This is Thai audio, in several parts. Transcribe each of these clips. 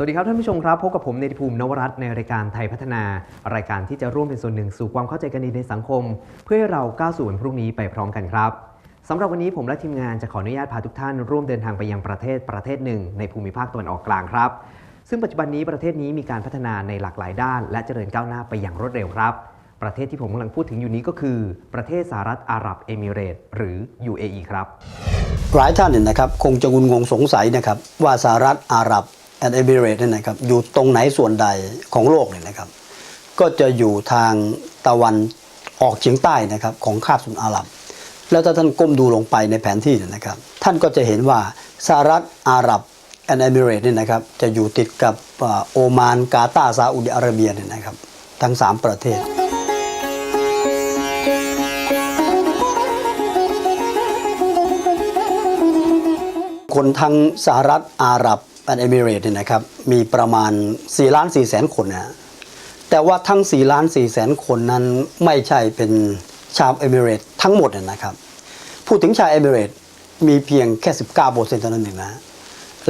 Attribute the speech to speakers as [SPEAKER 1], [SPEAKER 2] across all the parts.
[SPEAKER 1] สวัสดีครับท่านผู้ชมครับพบกับผมเนติภูมินวรัตน์ในรายการไทยพัฒนา รายการที่จะร่วมเป็นส่วนหนึ่งสู่ความเข้าใจกันดีในสังคม เพื่อให้เราก้าวสู่วันพรุ่งนี้ไปพร้อมกันครับสำหรับวันนี้ผมและทีมงานจะขออนุญาตพาทุกท่านร่วมเดินทางไปยังประเทศประเทศหนึ่ง ในภูมิภาคตะวันออกกลางครับ ซึ่งปัจจุบันนี้ประเทศนี้มีการพัฒนาในหลากหลายด้าน และเจริญก้าวหน้าไปอย่างรวดเร็วครับ ประเทศที่ผมกำลังพูดถึงอยู่นี้ก็คือ ประเทศสหรัฐอาหรับเอมิเรตส์หรือ UAE ครับ
[SPEAKER 2] หลายท่านเนี่ยนะครับคงจะงุนงงสงสัยนะครับว่าสหรัฐอาหรับ แอนด์เอมิเรตเนี่ยนะครับอยู่ตรงไหนส่วนใดของโลกเนี่ยนะครับ ก็จะอยู่ทางตะวันออกเฉียงใต้นะครับของคาบสมุทรอาหรับ แล้วถ้าท่านก้มดูลงไปในแผนที่เนี่ยนะครับ ท่านก็จะเห็นว่าสหรัฐอาหรับแอนด์เอมิเรตเนี่ยนะครับจะอยู่ติดกับอาโอมานกาตาร์ซาอุดิอาระเบียเนี่ยนะครับ ทั้งสามประเทศคนทั้งสหรัฐอาหรับ และเอมิเรต์เนี่ยนะครับมีประมาณ4ล้าน4แสนคนนะแต่ว่าทั้ง4ล้าน4แสนคนนั้นไม่ใช่เป็นชาวเอมิเรตทั้งหมดนะครับพูดถึงชาวเอมิเรตมีเพียงแค่ 19เปอร์เซ็นต์เท่านั้นเองนะ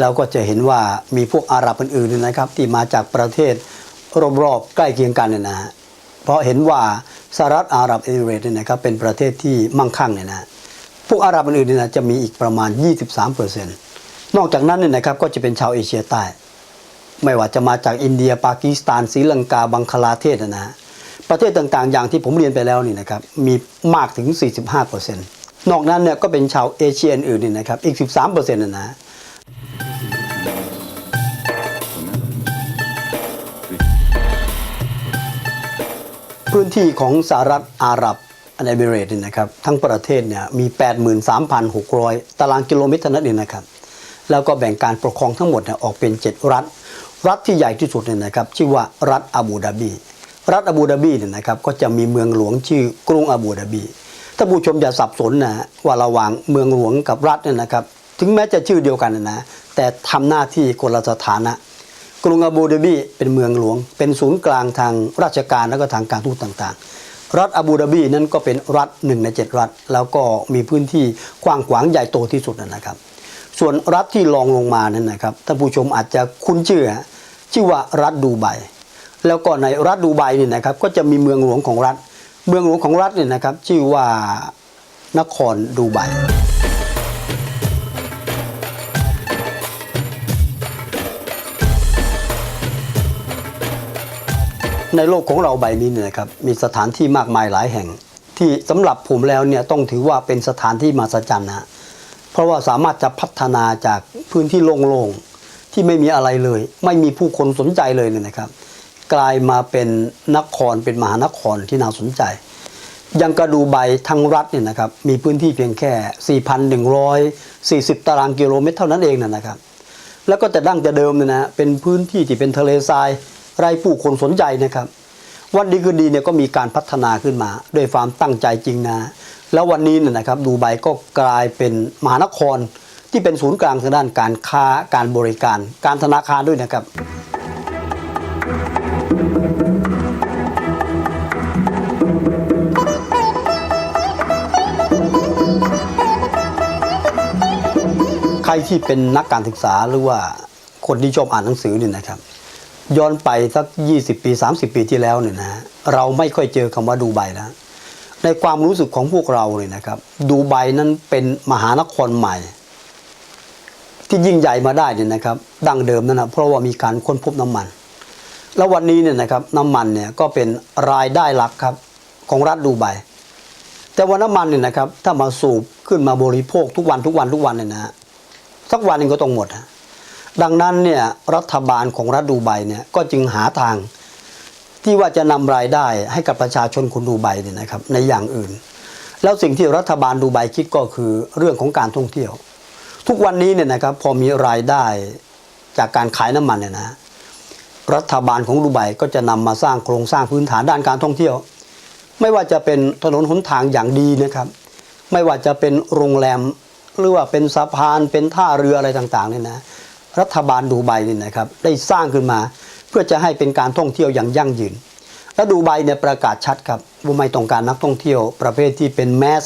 [SPEAKER 2] แล้วก็จะเห็นว่ามีพวกอาหรับอื่นๆนะครับ ที่มาจากประเทศรอบๆใกล้เคียงกันเนี่ยนะฮะเพราะเห็นว่าสหรัฐอาหรับเอมิเรตเนี่ยนะครับเป็นประเทศที่มั่งคั่งเนี่ยนะพวกอาหรับอื่นๆเนี่ยนะจะมีอีกประมาณ 23เปอร์เซ็นต์ นอกจากนั้นเนี่ยนะครับก็จะเป็นชาวเอเชียใต้ ไม่ว่าจะมาจากอินเดียปากีสถานศรีลังกาบังคลาเทศนะนะประเทศต่างๆ อย่างที่ผมเรียนไปแล้วนี่นะครับมีมากถึง 45เปอร์เซ็นต์นอกนั้นเนี่ยก็เป็นชาวเอเชียอื่นๆนี่นะครับอีก 13เปอร์เซ็นต์นะนะพื้นที่ของสหรัฐอาหรับอันเอมิเรตเนี่ยนะครับทั้งประเทศเนี่ยมี 83,600 ตารางกิโลเมตรเท่านั้นเองนะครับ แล้วก็แบ่งการปกครองทั้งหมดออกเป็น 7 รัฐ รัฐที่ใหญ่ที่สุดเนี่ยนะครับชื่อว่ารัฐอาบูดาบี รัฐอาบูดาบีเนี่ยนะครับก็จะมีเมืองหลวงชื่อกรุงอาบูดาบีถ้าผู้ชมอย่าสับสนนะว่าระหว่างเมืองหลวงกับรัฐเนี่ยนะครับถึงแม้จะชื่อเดียวกันนะแต่ทำหน้าที่คนละสถานะ กรุงอาบูดาบีเป็นเมืองหลวง เป็นศูนย์กลางทางราชการและก็ทางการทูตต่างๆ รัฐอาบูดาบีนั้นก็เป็นรัฐหนึ่งในเจ็ดรัฐ แล้วก็มีพื้นที่กว้างขวางใหญ่โตที่สุดนะครับ ส่วนรัฐที่รองลงมานั้นนะครับท่านผู้ชมอาจจะคุ้นชื่อ ชื่อว่ารัฐดูไบแล้วก็ในรัฐดูไบเนี่ยนะครับก็จะมีเมืองหลวงของรัฐ เมืองหลวงของรัฐเนี่ยนะครับชื่อว่านครดูไบในโลกของเราใบนี้เนี่ยครับมีสถานที่มากมายหลายแห่ง ที่สำหรับผมแล้วเนี่ยต้องถือว่าเป็นสถานที่มหัศจรรย์นะ เพราะว่าสามารถจะพัฒนาจากพื้นที่โล่งๆที่ไม่มีอะไรเลย ไม่มีผู้คนสนใจเลยเนี่ยนะครับ กลายมาเป็นนครเป็นมหานครที่น่าสนใจยังกระดูใบทั้งรัฐเนี่ยนะครับมีพื้นที่เพียงแค่ 4,140 ตารางกิโลเมตรเท่านั้นเองนะนะครับ แล้วก็แต่ดั้งแต่เดิมเนี่ยนะเป็นพื้นที่ที่เป็นทะเลทรายไร้ผู้คนสนใจนะครับ วันดีคืนดีเนี่ยก็มีการพัฒนาขึ้นมา ด้วยความตั้งใจจริงนะ แล้ววันนี้นะครับดูไบก็กลายเป็นมหานครที่เป็นศูนย์กลางทางด้านการค้าการบริการ การธนาคารด้วยนะครับใครที่เป็นนักการศึกษาหรือว่าคนที่ชอบอ่านหนังสือเนี่ยนะครับ ย้อนไปสัก 20 ปี 30 ปีที่แล้วเนี่ยนะฮะเราไม่ค่อยเจอคำว่าดูไบแล้ว ในความรู้สึกของพวกเราเนี่ยนะครับ ดูไบนั้นเป็นมหานครใหม่ ที่ยิ่งใหญ่มาได้เนี่ยนะครับ ดั้งเดิมนั่นนะเพราะว่ามีการค้นพบน้ำมัน แล้ววันนี้เนี่ยนะครับน้ำมันเนี่ยก็เป็นรายได้หลักครับของรัฐดูไบแต่ว่าน้ำมันเนี่ยนะครับ ถ้ามาสูบขึ้นมาบริโภคทุกวันทุกวันทุกวันเนี่ยนะสักวันหนึ่งก็ต้องหมด ดังนั้นเนี่ยรัฐบาลของรัฐดูไบเนี่ยก็จึงหาทาง ที่ว่าจะนำรายได้ให้กับประชาชนคนดูไบเนี่ยนะครับในอย่างอื่น แล้วสิ่งที่รัฐบาลดูไบคิดก็คือเรื่องของการท่องเที่ยว ทุกวันนี้เนี่ยนะครับพอมีรายได้จากการขายน้ำมันเนี่ยนะรัฐบาลของดูไบก็จะนำมาสร้างโครงสร้างพื้นฐานด้านการท่องเที่ยว ไม่ว่าจะเป็นถนนหนทางอย่างดีนะครับ ไม่ว่าจะเป็นโรงแรมหรือว่าเป็นสะพานเป็นท่าเรืออะไรต่างๆเนี่ยนะรัฐบาลดูไบเนี่ยนะครับได้สร้างขึ้นมา เพื่อจะให้เป็นการท่องเที่ยวอย่างยั่งยืน และดูไบเนี่ยประกาศชัดครับว่าไม่ต้องการนักท่องเที่ยวประเภทที่เป็นแมส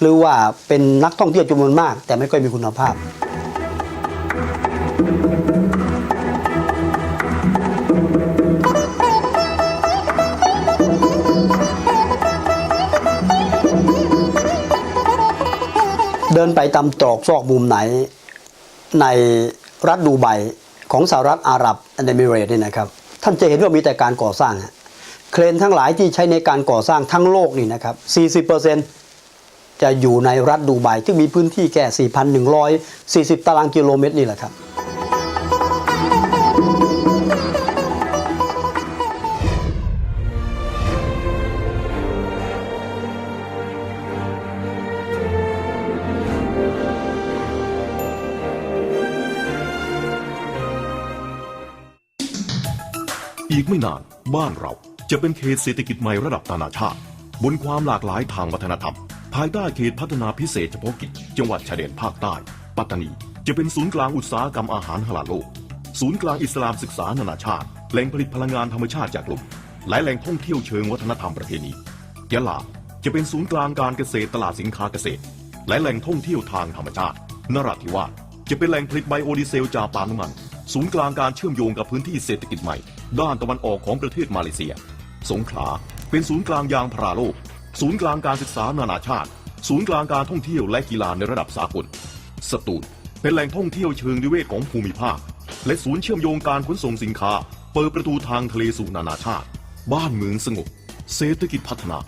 [SPEAKER 2] หรือว่าเป็นนักท่องเที่ยวจำนวนมาก แต่ไม่ค่อยมีคุณภาพเดินไปตามตรอกซอกมุมไหนในรัฐดูไบ ของสหรัฐอาหรับอันเอมิเรตนี่นะครับ ท่านจะเห็นว่ามีแต่การก่อสร้างเครนทั้งหลายที่ใช้ในการก่อสร้างทั้งโลกนี่นะครับ 40%จะอยู่ในรัฐดูไบซึ่งมีพื้นที่แค่ 4,140 ตารางกิโลเมตรนี่แหละครับ
[SPEAKER 3] อีกไม่นาน บ้านเราจะเป็นเขตเศรษฐกิจใหม่ระดับนานาชาติ บนความหลากหลายทางวัฒนธรรม ภายใต้เขตพัฒนาพิเศษเฉพาะกิจ จังหวัดชายแดนภาคใต้ ปัตตานี จะเป็นศูนย์กลางอุตสาหกรรมอาหารฮาลาลโลก ศูนย์กลางอิสลามศึกษานานาชาติ แหล่งผลิตพลังงานธรรมชาติจากลมและแหล่งท่องเที่ยวเชิงวัฒนธรรมประเพณียะลาจะเป็นศูนย์กลางการเกษตรตลาดสินค้าเกษตร และแหล่งท่องเที่ยวทางธรรมชาติ นราธิวาสจะเป็นแหล่งผลิตไบโอดีเซลจากปาล์มน้ำมัน ศูนย์กลางการเชื่อมโยงกับพื้นที่เศรษฐกิจใหม่ ด้านตะวันออกของประเทศมาเลเซีย สงขลาเป็นศูนย์กลางยางพาราโลก ศูนย์กลางการศึกษานานาชาติ ศูนย์กลางการท่องเที่ยวและกีฬาในระดับสากล สตูลเป็นแหล่งท่องเที่ยวเชิงนิเวศของภูมิภาค และศูนย์เชื่อมโยงการขนส่งสินค้า เปิดประตูทางทะเลสู่นานาชาติ บ้านเมืองสงบ เศรษฐกิจพัฒนา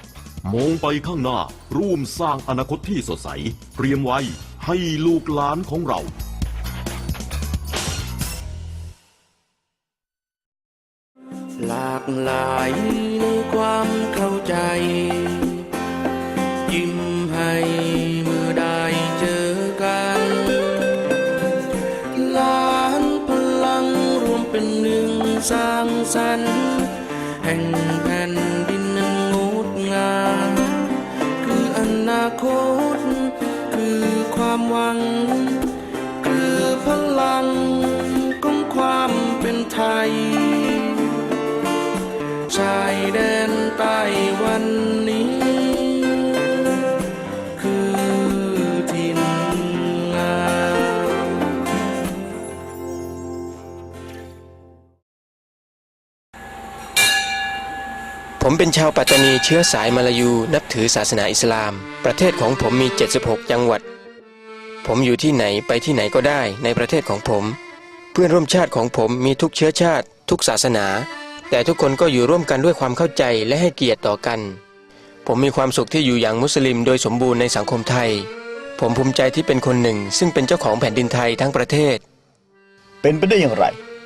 [SPEAKER 3] มองไปข้างหน้าร่วมสร้างอนาคตที่สดใสเตรียมไว้ให้ลูกหลานของเราา
[SPEAKER 4] กหลายในความเข้าใจ ยิ้มให้เมื่อได้เจอกันล้านพลังรวมเป็นหนึ่งสร้างสรรค์แห่งแผ่นดินนั้นงดงามคืออนาคต คือความหวัง คือพลังของความเป็นไทยชาย แดนใต้วันนี้ คือถิ่นงาม
[SPEAKER 5] ผมเป็นชาวปัตตานีเชื้อสายมาลายูนับถือศาสนาอิสลาม ประเทศของผมมี 76 จังหวัด ผมอยู่ที่ไหนไปที่ไหนก็ได้ในประเทศของผม เพื่อนร่วมชาติของผมมีทุกเชื้อชาติ ทุกศาสนา แต่ทุกคนก็อยู่ร่วมกันด้วยความเข้าใจและให้เกียรติต่อกัน ผมมีความสุขที่อยู่อย่างมุสลิมโดยสมบูรณ์ในสังคมไทย ผมภูมิใจที่เป็นคนหนึ่ง ซึ่งเป็นเจ้าของแผ่นดินไทยทั้งประเทศ
[SPEAKER 6] เป็นไปได้อย่างไร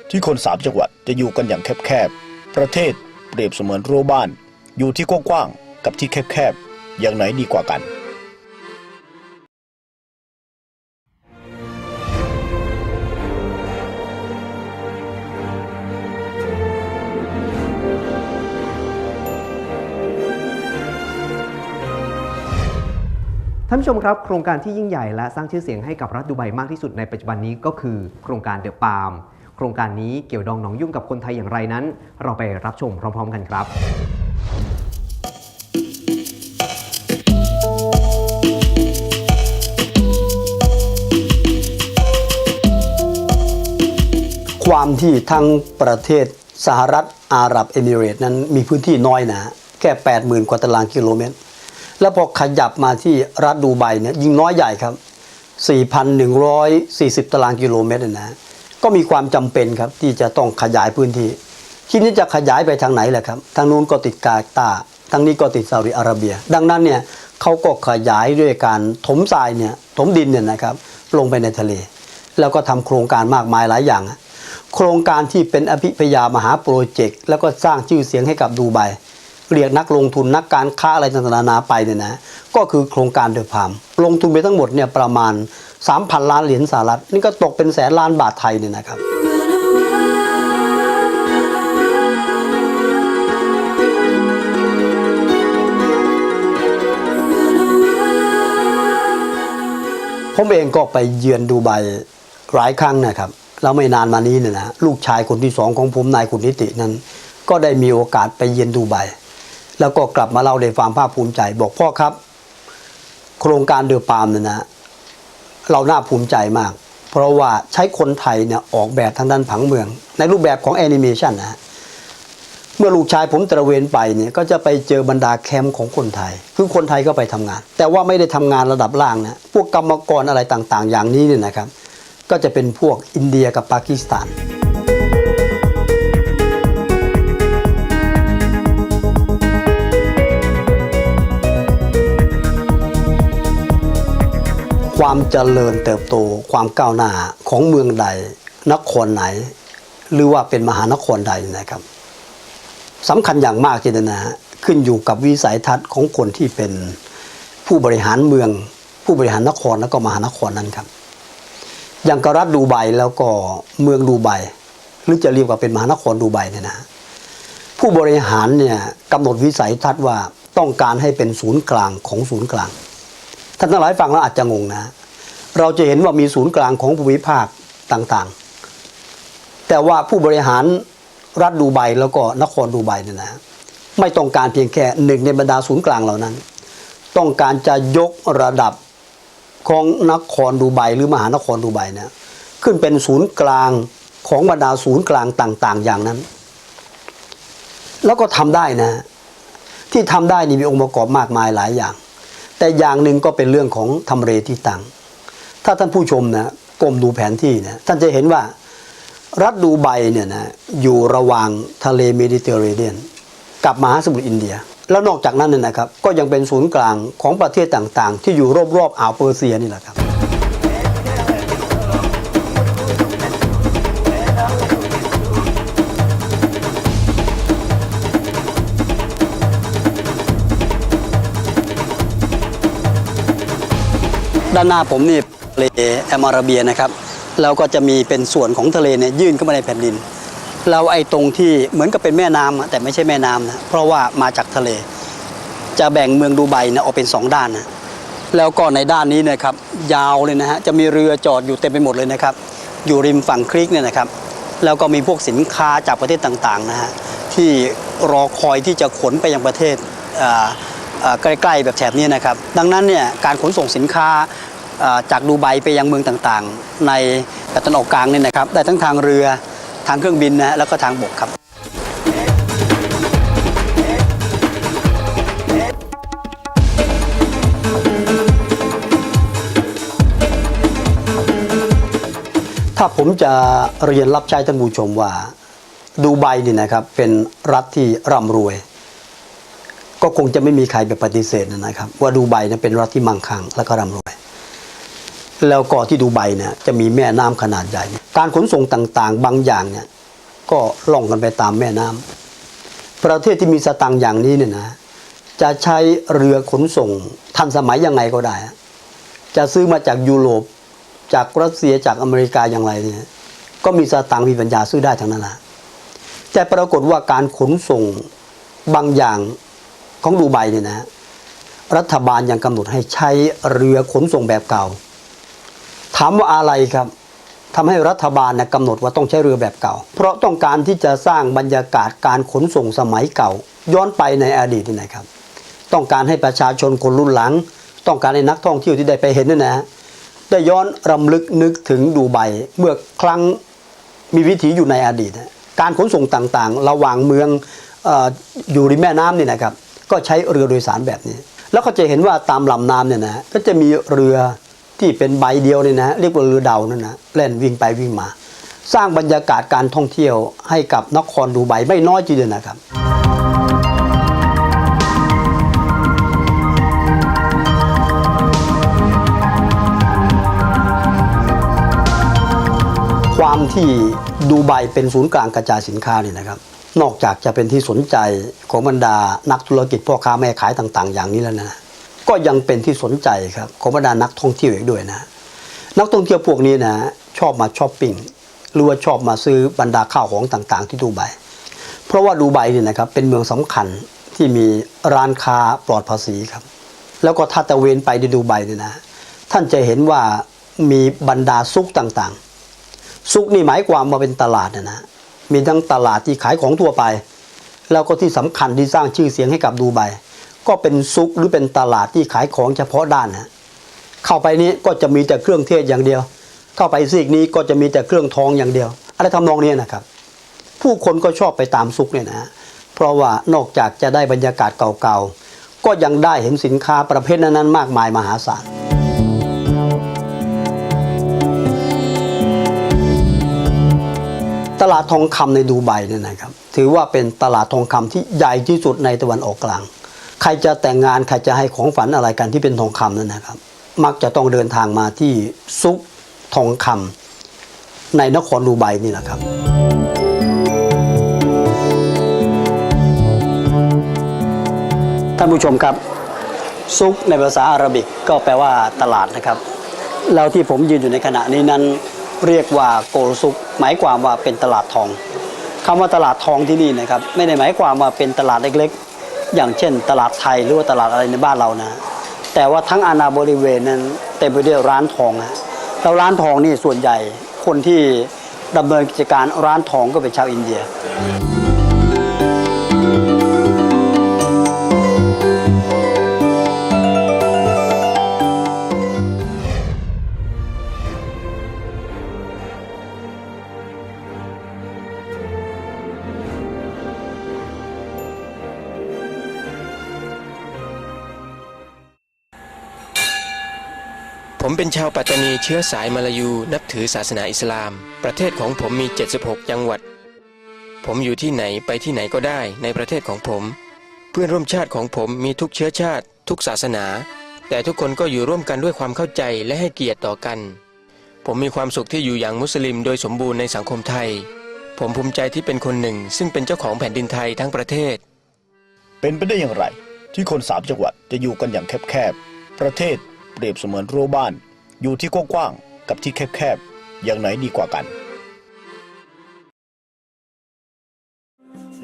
[SPEAKER 6] ที่คนสามจังหวัดจะอยู่กันอย่างแคบๆ ประเทศเปรียบเสมือนรั้วบ้าน อยู่ที่กว้างๆกับที่แคบๆ อย่างไหนดีกว่ากัน
[SPEAKER 1] ท่านผู้ชมครับ โครงการที่ยิ่งใหญ่และสร้างชื่อเสียงให้กับรัฐดูไบมากที่สุดในปัจจุบันนี้ก็คือ โครงการเดอะปาล์มโครงการนี้เกี่ยวดองหนองยุ่งกับคนไทยอย่างไรนั้น เราไปรับชมพร้อม ๆ กันครับ
[SPEAKER 2] ความที่ทั้งประเทศสหรัฐอาหรับเอมิเรต์นั้นมีพื้นที่น้อยนะแค่ 80,000 กว่าตารางกิโลเมตร แล้วพอขยับมาที่รัฐดูไบเนี่ยยิ่งน้อยใหญ่ครับ 4,140 ตารางกิโลเมตรนยนะก็มีความจำเป็นครับที่จะต้องขยายพื้นที่ ทีนี้จะขยายไปทางไหนแหละครับ ทางนู้นก็ติดกาตาร์ทางนี้ก็ติดซาอุดิอาระเบีย ดังนั้นเนี่ยเขาก็ขยายด้วยการถมทรายเนี่ยถมดินเนี่ยนะครับลงไปในทะเล แล้วก็ทำโครงการมากมายหลายอย่าง โครงการที่เป็นอภิพยามหาโปรเจกต์แล้วก็สร้างชื่อเสียงให้กับดูไบ เรียกนักลงทุนนักการค้าอะไรต่างๆนานาไปเนี่ยนะก็คือโครงการเดอะพามลงทุนไปทั้งหมดเนี่ยประมาณ 3,000 ล้านเหรียญสหรัฐ นี่ก็ตกเป็นแสนล้านบาทไทยเนี่ยนะครับผมเองก็ไปเยือนดูไบหลายครั้งนะครับแล้วไม่นานมานี้เนี่ยนะลูกชายคนที่สองของผมนายคุณนิตินั้น ก็ได้มีโอกาสไปเยือนดูไบ แล้วก็กลับมาเล่าในความภาคภูมิใจ บอกพ่อครับ โครงการเดือปามเนี่ยนะ เราน่าภูมิใจมาก เพราะว่าใช้คนไทยเนี่ยออกแบบทางด้านผังเมือง ในรูปแบบของแอนิเมชันนะเมื่อลูกชายผมตระเวนไปเนี่ยก็จะไปเจอบรรดาแคมป์ของคนไทย คือคนไทยก็ไปทำงาน แต่ว่าไม่ได้ทำงานระดับล่างนะพวกกรรมกรอะไรต่างๆ อย่างนี้เนี่ยนะครับ ก็จะเป็นพวกอินเดียกับปากีสถาน ความเจริญเติบโตความก้าวหน้าของเมืองใดนครไหน หรือว่าเป็นมหานครใดนะครับสำคัญอย่างมากทีเดียวนะฮะขึ้นอยู่กับวิสัยทัศน์ของคนที่เป็นผู้บริหารเมือง ผู้บริหารนครแล้วก็มหานครนั้นครับ อย่างกรัฐดูไบแล้วก็เมืองดูไบหรือจะเรียกว่าเป็นมหานครดูไบเนี่ยนะผู้บริหารเนี่ยกำหนดวิสัยทัศน์ว่าต้องการให้เป็นศูนย์กลางของศูนย์กลางท่านทั้งหลายฟังแล้วอาจจะงงนะ เราจะเห็นว่ามีศูนย์กลางของภูมิภาคต่างๆ แต่ว่าผู้บริหารรัฐดูไบแล้วก็นครดูไบเนี่ยนะไม่ต้องการเพียงแค่หนึ่งในบรรดาศูนย์กลางเหล่านั้น ต้องการจะยกระดับของนครดูไบหรือมหานครดูไบเนี่ยขึ้นเป็นศูนย์กลางของบรรดาศูนย์กลางต่าง ๆ อย่างนั้น แล้วก็ทำได้นะ ที่ทำได้นี่มีองค์ประกอบมากมายหลายอย่าง แต่อย่างหนึ่งก็เป็นเรื่องของทำเลที่ตั้ง ถ้าท่านผู้ชมนะก้มดูแผนที่นะท่านจะเห็นว่ารัฐดูไบเนี่ยนะอยู่ระหว่างทะเลเมดิเตอร์เรเนียนกับมหาสมุทรอินเดีย แล้วนอกจากนั้นนนะครับ ก็ยังเป็นศูนย์กลางของประเทศต่างๆ ที่อยู่รอบๆอ่าวเปอร์เซียนี่แหละครับด้านหน้าผมนี่ เลแอมาราเบียนะครับแล้วก็จะมีเป็นส่วนของทะเลเนี่ยยื่นเข้ามาในแผ่นดินแล้วไอ้ตรงที่เหมือนกับเป็นแม่น้ำแต่ไม่ใช่แม่น้ำนะเพราะว่ามาจากทะเล จะแบ่งเมืองดูไบนะออกเป็นสองด้านนะแล้วก็ในด้านนี้นะครับยาวเลยนะฮะจะมีเรือจอดอยู่เต็มไปหมดเลยนะครับ อยู่ริมฝั่งครีกเนี่ยนะครับ แล้วก็มีพวกสินค้าจากประเทศต่างๆนะฮะที่รอคอยที่จะขนไปยังประเทศใกล้ๆแบบแถบนี้นะครับ ดังนั้นเนี่ยการขนส่งสินค้า จากดูไบไปยังเมืองต่างๆ ในตะวันออกกลางนี่นะครับ ได้ทั้งทางเรือทางเครื่องบินนะฮะแล้วก็ทางบกครับถ้าผมจะเรียนรับใช้ท่านผู้ชมว่าดูไบนี่นะครับเป็นรัฐที่ร่ำรวย ก็คงจะไม่มีใครไปปฏิเสธนะครับ ว่าดูไบนี่ยเป็นรัฐที่มั่งคั่งและก็ร่ำรวย แล้วก็ที่ดูไบเนี่ยจะมีแม่น้ำขนาดใหญ่ การขนส่งต่างๆ บางอย่างเนี่ยก็ล่องกันไปตามแม่น้ำประเทศที่มีสตังค์อย่างนี้เนี่ยนะจะใช้เรือขนส่งทันสมัยยังไงก็ได้ จะซื้อมาจากยุโรป จากรัสเซียจากอเมริกาอย่างไรเนี่ยก็มีสตางค์มีปัญญาซื้อได้ทั้งนั้นแหละแต่ปรากฏว่าการขนส่งบางอย่างของดูไบเนี่ยนะรัฐบาลยังกำหนดให้ใช้เรือขนส่งแบบเก่า ถามว่าอะไรครับทำให้รัฐบาลนะกำหนดว่าต้องใช้เรือแบบเก่า เพราะต้องการที่จะสร้างบรรยากาศการขนส่งสมัยเก่า ย้อนไปในอดีตนี่นะครับ ต้องการให้ประชาชนคนรุ่นหลัง ต้องการให้นักท่องเที่ยวที่ได้ไปเห็นนั่นนะฮะได้ย้อนรำลึกนึกถึงดูไบเมื่อครั้งมีวิถีอยู่ในอดีต การขนส่งต่างๆ ระหว่างเมืองอออยู่ริมแม่น้ำนี่นะครับ ก็ใช้เรือโดยสารแบบนี้ แล้วก็จะเห็นว่าตามลำน้ำเนี่ยนะก็จะมีเรือ ที่เป็นใบเดียวเนี่ยนะเรียกว่าเรือเดานั่นนะเล่นวิ่งไปวิ่งมา สร้างบรรยากาศการท่องเที่ยวให้กับนครดูไบไม่น้อยทีเดียวนะครับความที่ดูไบเป็นศูนย์กลางกระจายสินค้านี่นะครับ นอกจากจะเป็นที่สนใจของบรรดานักธุรกิจพ่อค้าแม่ขายต่าง ๆ อย่างนี้แล้วนะ ก็ยังเป็นที่สนใจครับของบรรดานักท่องเที่ยวอีกด้วยนะ นักท่องเที่ยวพวกนี้นะชอบมาช้อปปิ้งหรือว่าชอบมาซื้อบรรดาข้าวของต่างๆ ที่ดูไบเพราะว่าดูไบเนี่ยนะครับเป็นเมืองสำคัญที่มีร้านค้าปลอดภาษีครับ แล้วก็ถ้าตะเวนไปในดูไบเนี่ยนะท่านจะเห็นว่ามีบรรดาซุกต่างๆ ซุกนี่หมายความว่าเป็นตลาดนะนะมีทั้งตลาดที่ขายของทั่วไป แล้วก็ที่สำคัญที่สร้างชื่อเสียงให้กับดูไบ ก็เป็นซุกหรือเป็นตลาดที่ขายของเฉพาะด้านนะเข้าไปนี้ก็จะมีแต่เครื่องเทศอย่างเดียว เข้าไปซีกนี้ก็จะมีแต่เครื่องทองอย่างเดียว อะไรทำนองนี้นะครับ ผู้คนก็ชอบไปตามซุกเนี่ยนะเพราะว่านอกจากจะได้บรรยากาศเก่าๆ ก็ยังได้เห็นสินค้าประเภทนั้นๆ มากมายมหาศาลตลาดทองคำในดูไบเนี่ยนะครับ ถือว่าเป็นตลาดทองคำที่ใหญ่ที่สุดในตะวันออกกลาง ใครจะแต่งงานใครจะให้ของฝันอะไรกันที่เป็นทองคำนั่นนะครับ มักจะต้องเดินทางมาที่ซุกทองคำในนครดูไบนี่แหละครับท่านผู้ชมครับ ซุกในภาษาอาหรับิกก็แปลว่าตลาดนะครับ แล้วที่ผมยืนอยู่ในขณะนี้นั้นเรียกว่าโกลซุก หมายความว่าเป็นตลาดทองคำว่าตลาดทองที่นี่นะครับ ไม่ได้หมายความว่าเป็นตลาดเล็ก อย่างเช่น ตลาดไทยหรือว่าตลาดอะไรในบ้านเรานะ แต่ว่าทั้งอาณาบริเวณนั้นเต็มไปด้วยร้านทองนะแล้วร้านทองนี่ส่วนใหญ่คนที่ดำเนินกิจการร้านทองก็เป็นชาวอินเดีย
[SPEAKER 5] ผมเป็นชาวปัตตานีเชื้อสายมาลายูนับถือศาสนาอิสลาม ประเทศของผมมี 76 จังหวัด ผมอยู่ที่ไหนไปที่ไหนก็ได้ในประเทศของผม เพื่อนร่วมชาติของผมมีทุกเชื้อชาติ ทุกศาสนา แต่ทุกคนก็อยู่ร่วมกันด้วยความเข้าใจและให้เกียรติต่อกัน ผมมีความสุขที่อยู่อย่างมุสลิมโดยสมบูรณ์ในสังคมไทย ผมภูมิใจที่เป็นคนหนึ่ง ซึ่งเป็นเจ้าของแผ่นดินไทยทั้งประเทศ
[SPEAKER 6] เป็นไปได้อย่างไร ที่คนสามจังหวัดจะอยู่กันอย่างแคบๆประเทศ เปรียบเสมือนรั้วบ้าน อยู่ที่กว้างๆกับที่แคบๆ อย่างไหนดีกว่ากัน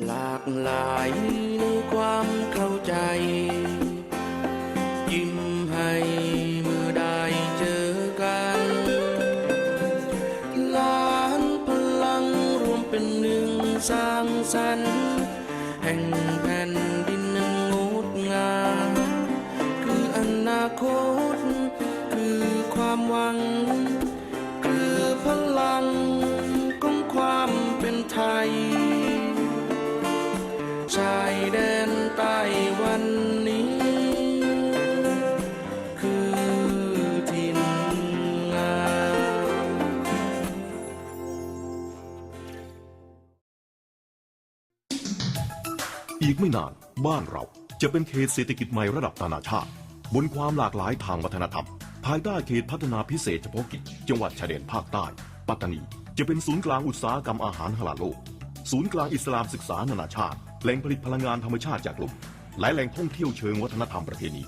[SPEAKER 4] หลากหลายในความเข้าใจ ยิ้มให้เมื่อได้เจอกันล้านพลังรวมเป็นหนึ่งสร้างสรรค์แห่งแผ่นดินนั้น ชายแดนใต้วันนี้ คือถิ่นงาม
[SPEAKER 3] อีกไม่นานบ้านเราจะเป็นเขตเศรษฐกิจใหม่ระดับนานาชาติ บนความหลากหลายทางวัฒนธรรม ภายใต้เขตพัฒนาพิเศษเฉพาะกิจ จังหวัดชายแดนภาคใต้ ปัตตานี จะเป็นศูนย์กลางอุตสาหกรรมอาหารฮลาโลกศูนย์กลางอิสลามศึกษานานาชาติ แหล่งผลิตพลังงานธรรมชาติจากลมและแหล่งท่องเที่ยวเชิงวัฒนธรรมประเพณี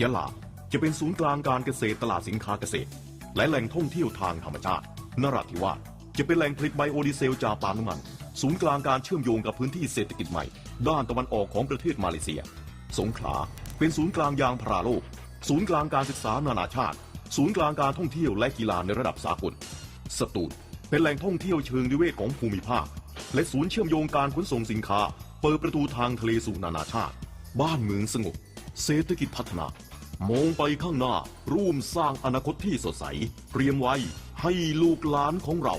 [SPEAKER 3] ยะลาจะเป็นศูนย์กลางการเกษตรตลาดสินค้าเกษตร และแหล่งท่องเที่ยวทางธรรมชาตินราธิวาสจะเป็นแหล่งผลิตไบโอดีเซลจากปาล์มน้ำมัน ศูนย์กลางการเชื่อมโยงกับพื้นที่เศรษฐกิจใหม่ ด้านตะวันออกของประเทศมาเลเซีย สงขลาเป็นศูนย์กลางยางพาราโลก ศูนย์กลางการศึกษานานาชาติ ศูนย์กลางการท่องเที่ยวและกีฬาในระดับสากล สตูลเป็นแหล่งท่องเที่ยวเชิงนิเวศของภูมิภาค และศูนย์เชื่อมโยงการขนส่งสินค้า เปิดประตูทางทะเลสู่นานาชาติ บ้านเมืองสงบ เศรษฐกิจพัฒนามองไปข้างหน้าร่วมสร้างอนาคตที่สดใส เตรียมไว้ให้ลูกหลานของเรา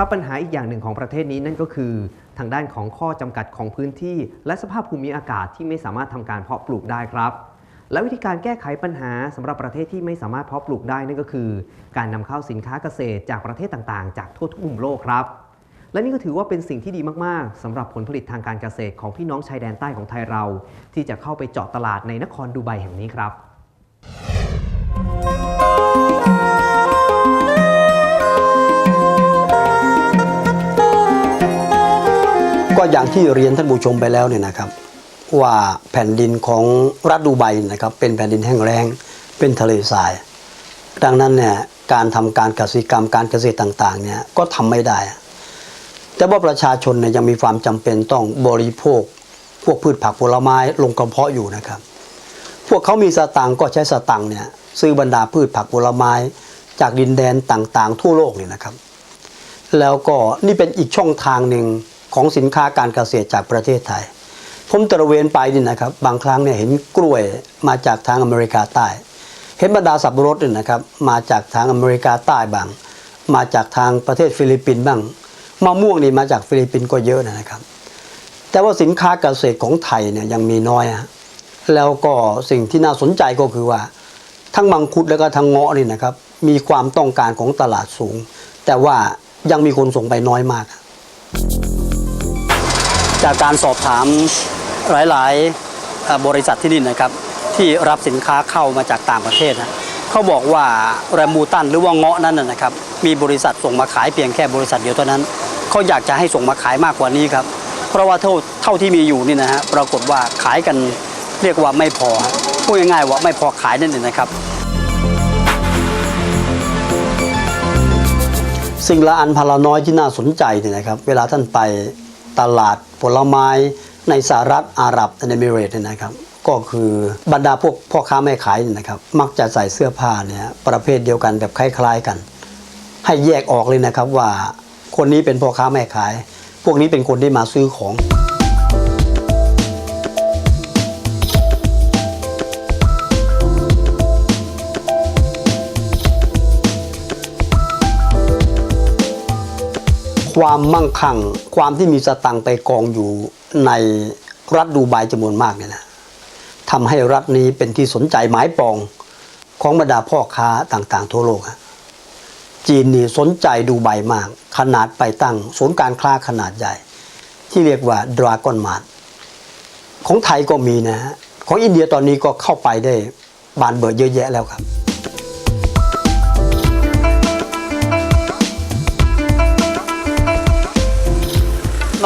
[SPEAKER 1] ครับปัญหาอีกอย่างหนึ่งของประเทศนี้นั่นก็คือ ทางด้านของข้อจำกัดของพื้นที่ และสภาพภูมิอากาศที่ไม่สามารถทำการเพาะปลูกได้ครับ และวิธีการแก้ไขปัญหาสำหรับประเทศที่ไม่สามารถเพาะปลูกได้นั่นก็คือ การนำเข้าสินค้าเกษตรจากประเทศต่างๆ จากทั่วทุกมุมโลกครับ และนี่ก็ถือว่าเป็นสิ่งที่ดีมากๆสำหรับผลผลิตทางการเกษตรของพี่น้องชายแดนใต้ของไทยเรา ที่จะเข้าไปเจาะตลาดในนครดูไบแห่งนี้ครับ
[SPEAKER 2] ก็อย่างที่เรียนท่านผู้ชมไปแล้วเนี่ยนะครับว่าแผ่นดินของรัฐดูไบนะครับเป็นแผ่นดินแห้งแล้งเป็นทะเลทราย ดังนั้นเนี่ยการทำการเกษตรกรรมการเกษตรต่างๆเนี่ยก็ทำไม่ได้ แต่ว่าประชาชนเนี่ยยังมีความจำเป็นต้องบริโภค พวกพืชผักผลไม้ลงกระเพาะอยู่นะครับ พวกเขามีสตังค์ก็ใช้สตังค์เนี่ยซื้อบรรดาพืชผักผลไม้ จากดินแดนต่างๆ ทั่วโลกเนี่ยนะครับ แล้วก็นี่เป็นอีกช่องทางหนึ่ง ของสินค้าการเกษตรจากประเทศไทย ผมตระเวนไปนี่นะครับ บางครั้งเนี่ยเห็นกล้วยมาจากทางอเมริกาใต้ เห็นบรรดาสับปะรดเนี่ยนะครับ มาจากทางอเมริกาใต้บ้าง มาจากทางประเทศฟิลิปปินส์บ้างมะม่วงนี่มาจากฟิลิปปินส์ก็เยอะนะครับ แต่ว่าสินค้าเกษตรของไทยเนี่ยยังมีน้อยฮะแล้วก็สิ่งที่น่าสนใจก็คือว่า ทั้งมังคุดแล้วก็ทั้งเงาะนี่นะครับ มีความต้องการของตลาดสูง แต่ว่ายังมีคนส่งไปน้อยมาก จากการสอบถามหลายๆบริษัทที่นี่นะครับ ที่รับสินค้าเข้ามาจากต่างประเทศนะเขาบอกว่าแรมบูตันหรือว่าเงาะนั้นนะครับ มีบริษัทส่งมาขายเพียงแค่บริษัทเดียวเท่านั้นเขาอยากจะให้ส่งมาขายมากกว่านี้ครับ เพราะว่าเท่าเท่าที่มีอยู่นี่นะฮะปรากฏว่าขายกันเรียกว่าไม่พอพูดง่ายๆว่าไม่พอขายนั่นเองนะครับสิ่งละอันพนละน้อยที่น่าสนใจเนี่ยนะครับ เวลาท่านไป ตลาดผลไม้ในสหรัฐอาหรับในเอมิเรตนะครับ ก็คือบรรดาพวกพ่อค้าแม่ขายเนี่ยนะครับ มักจะใส่เสื้อผ้าเนี่ยประเภทเดียวกันแบบคล้าย ๆกัน ให้แยกออกเลยนะครับว่าคนนี้เป็นพ่อค้าแม่ขาย พวกนี้เป็นคนที่มาซื้อของ ความมั่งคั่ง ความที่มีสตังค์ไปกองอยู่ในรัฐดูไบจำนวนมากเนี่ยนะทำให้รัฐนี้เป็นที่สนใจหมายปองของบรรดาพ่อค้าต่างๆ ทั่วโลกฮะจีนนี่สนใจดูไบมาก ขนาดไปตั้งศูนย์การค้าขนาดใหญ่ ที่เรียกว่าดราก้อนมาร์ของไทยก็มีนะฮะของอินเดียตอนนี้ก็เข้าไปได้บานเบิดเยอะแยะแล้วครับ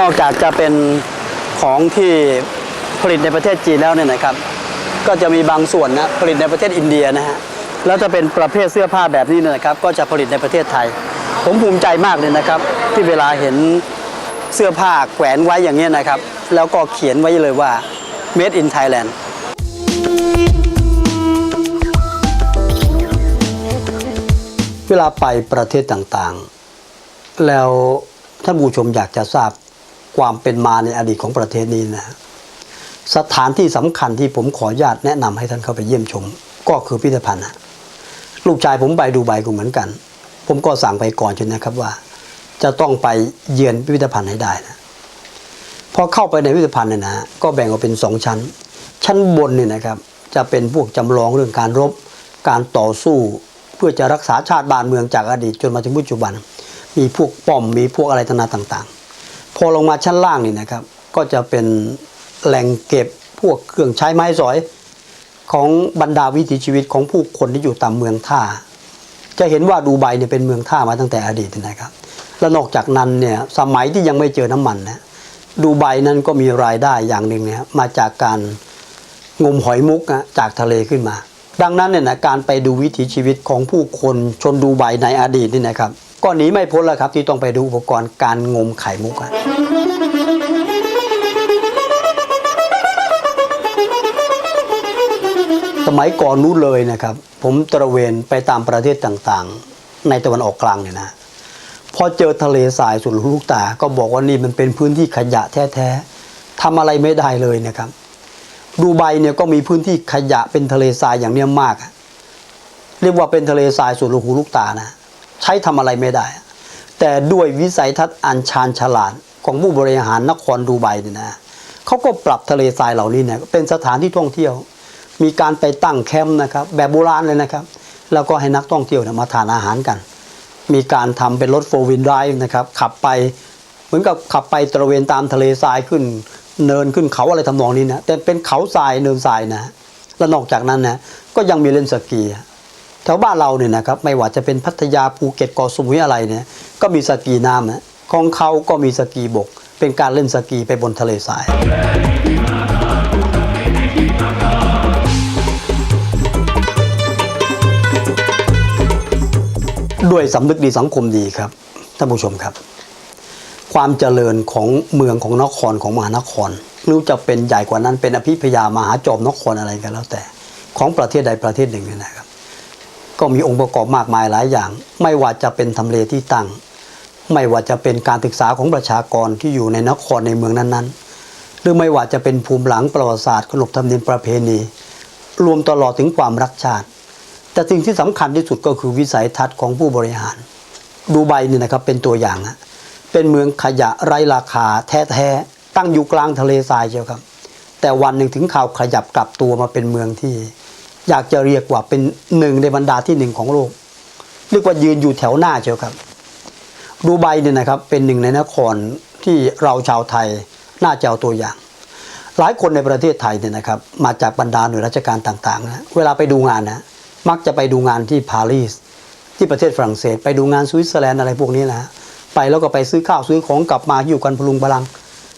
[SPEAKER 2] นอกจากจะเป็นของที่ผลิตในประเทศจีนแล้วเนี่ยนะครับ ก็จะมีบางส่วนนะผลิตในประเทศอินเดียนะฮะแล้วจะเป็นประเภทเสื้อผ้าแบบนี้เนยนะครับ ก็จะผลิตในประเทศไทย ผมภูมิใจมากเลยนะครับ ที่เวลาเห็นเสื้อผ้าแขวนไว้อย่างนี้นะครับ แล้วก็เขียนไว้เลยว่า made in Thailand เวลาไปประเทศต่างๆ แล้วท่านผู้ชมอยากจะทราบ ความเป็นมาในอดีตของประเทศนี้นะสถานที่สำคัญที่ผมขออนุญาตแนะนำให้ท่านเข้าไปเยี่ยมชม ก็คือพิพิธภัณฑ์นะลูกชายผมไปดูใบก็เหมือนกัน ผมก็สั่งไปก่อนจนนะครับว่า จะต้องไปเยือนพิพิธภัณฑ์ให้ได้นะพอเข้าไปในพิพิธภัณฑ์เนี่ยนะก็แบ่งออกเป็นสองชั้น ชั้นบนเนี่ยนะครับ จะเป็นพวกจำลองเรื่องการรบ การต่อสู้ เพื่อจะรักษาชาติบ้านเมืองจากอดีตจนมาถึงปัจจุบัน มีพวกป้อมมีพวกอะไรต่างๆ พอลงมาชั้นล่างนี่นะครับ ก็จะเป็นแหล่งเก็บพวกเครื่องใช้ไม้สอย ของบรรดาวิถีชีวิตของผู้คนที่อยู่ตามเมืองท่า จะเห็นว่าดูไบเนี่ยเป็นเมืองท่ามาตั้งแต่อดีตนะครับ และนอกจากนั้นเนี่ยสมัยที่ยังไม่เจอน้ำมันนะดูไบนั้นก็มีรายได้อย่างหนึ่งเนี่ยมาจากการงมหอยมุกนะจากทะเลขึ้นมา ดังนั้นเนี่ยนะการไปดูวิถีชีวิตของผู้คนชนดูไบในอดีตนี่นะครับ ก็หนีไม่พ้นแล้วครับ ที่ต้องไปดูอุปกรณ์การงมไข่มุกอะสมัยก่อนนู้นเลยนะครับ ผมตระเวนไปตามประเทศต่างๆ ในตะวันออกกลางเนี่ยนะพอเจอทะเลทรายสุดลูกตา ก็บอกว่านี่มันเป็นพื้นที่ขยะแท้ๆทำอะไรไม่ได้เลยนะครับ ดูไบเนี่ยก็มีพื้นที่ขยะเป็นทะเลทรายอย่างเนี้ยมาก เรียกว่าเป็นทะเลทรายสุดลูกหูลูกตานะ ใช้ทำอะไรไม่ได้ แต่ด้วยวิสัยทัศน์อันชาญฉลาดของผู้บริหารนครดูไบเนี่ยนะเขาก็ปรับทะเลทรายเหล่านี้เนี่ยเป็นสถานที่ท่องเที่ยว มีการไปตั้งแคมป์นะครับแบบโบราณเลยนะครับ แล้วก็ให้นักท่องเที่ยวเนี่ยมาทานอาหารกัน มีการทำเป็นรถโฟวินไดร์นะครับขับไปเหมือนกับขับไปตระเวนตามทะเลทรายขึ้น เนินขึ้นเขาอะไรทำนองนี้นะแต่เป็นเขาทรายเนินทรายนะแล้วนอกจากนั้นนะก็ยังมีเล่นสกี แถวบ้านเราเนี่ยนะครับไม่ว่าจะเป็นพัทยาภูเก็ตเกาะสมุยอะไรเนี่ยก็มีสกีน้ำนะของเขาก็มีสกีบก เป็นการเล่นสกีไปบนทะเลทราย ด้วยสำนึกดีสังคมดีครับท่านผู้ชมครับ ความเจริญของเมืองของนครของมหานครหรือจะเป็นใหญ่กว่านั้นเป็นอภิพยามหาจอมนครอะไรกันแล้วแต่ ของประเทศใดประเทศหนึ่งนะครับ ก็มีองค์ประกอบมากมายหลายอย่าง ไม่ว่าจะเป็นทำเลที่ตั้ง ไม่ว่าจะเป็นการศึกษาของประชากรที่อยู่ในนครในเมืองนั้นๆ หรือไม่ว่าจะเป็นภูมิหลังประวัติศาสตร์ขนบธรรมเนียมประเพณี รวมตลอดถึงความรักชาติ แต่สิ่งที่สำคัญที่สุดก็คือวิสัยทัศน์ของผู้บริหาร ดูไบนี่นะครับเป็นตัวอย่างนะเป็นเมืองขยะไร้ราคาแท้ๆตั้งอยู่กลางทะเลทรายเชียวครับ แต่วันหนึ่งถึงข่าวขยับกลับตัวมาเป็นเมืองที่ อยากจะเรียกว่าเป็นหนึ่งในบรรดาที่หนึ่งของโลกเรียกว่ายืนอยู่แถวหน้าเชียวครับ ดูไบเนี่ยนะครับเป็นหนึ่งในนครที่เราชาวไทยน่าจะเอาตัวอย่าง หลายคนในประเทศไทยเนี่ยนะครับมาจากบรรดาหน่วยราชการต่างๆนะเวลาไปดูงานนะมักจะไปดูงานที่ปารีสที่ประเทศฝรั่งเศส ไปดูงานสวิตเซอร์แลนด์อะไรพวกนี้นะไปแล้วก็ไปซื้อข้าวซื้อของกลับมาอยู่กันพลุงพลัง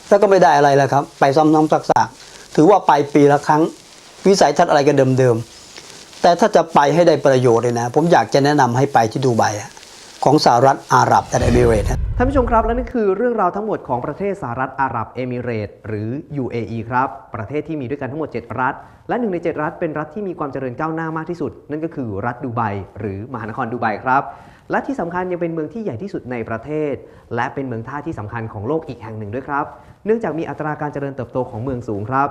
[SPEAKER 2] แล้วก็ไม่ได้อะไรแล้วครับ ไปซ้ำๆซากๆถือว่าไปปีละครั้ง วิสัยทัศน์อะไรก็เดิมๆ แต่ถ้าจะไปให้ได้ประโยชน์เลยนะ ผมอยากจะแนะนำให้ไปที่ดูไบของสหรัฐอาหรับเอมิเรต
[SPEAKER 1] ท่านผู้ชมครับ และนั่คือเรื่องราวทั้งหมดของประเทศสหรัฐอาหรับเอมิเรตหรือ UAE ครับ ประเทศที่มีด้วยกันทั้งหมด 7 รัฐ และหนึ่งใน 7 รัฐเป็นรัฐที่มีความเจริญก้าวหน้ามากที่สุด นั่นก็คือรัฐดูไบหรือมหานครดูไบครับและที่สำคัญยังเป็นเมืองที่ใหญ่ที่สุดในประเทศ และเป็นเมืองท่าที่สำคัญของโลกอีกแห่งหนึ่งด้วยครับ เนื่องจากมีอัตราการเจริญเติบโตของเมืองสูงครับ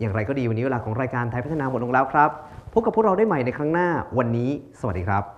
[SPEAKER 1] อย่างไรก็ดีวันนี้เวลาของรายการไทยพัฒนาหมดลงแล้วครับ พบกับพวกเราได้ใหม่ในครั้งหน้าวันนี้ สวัสดีครับ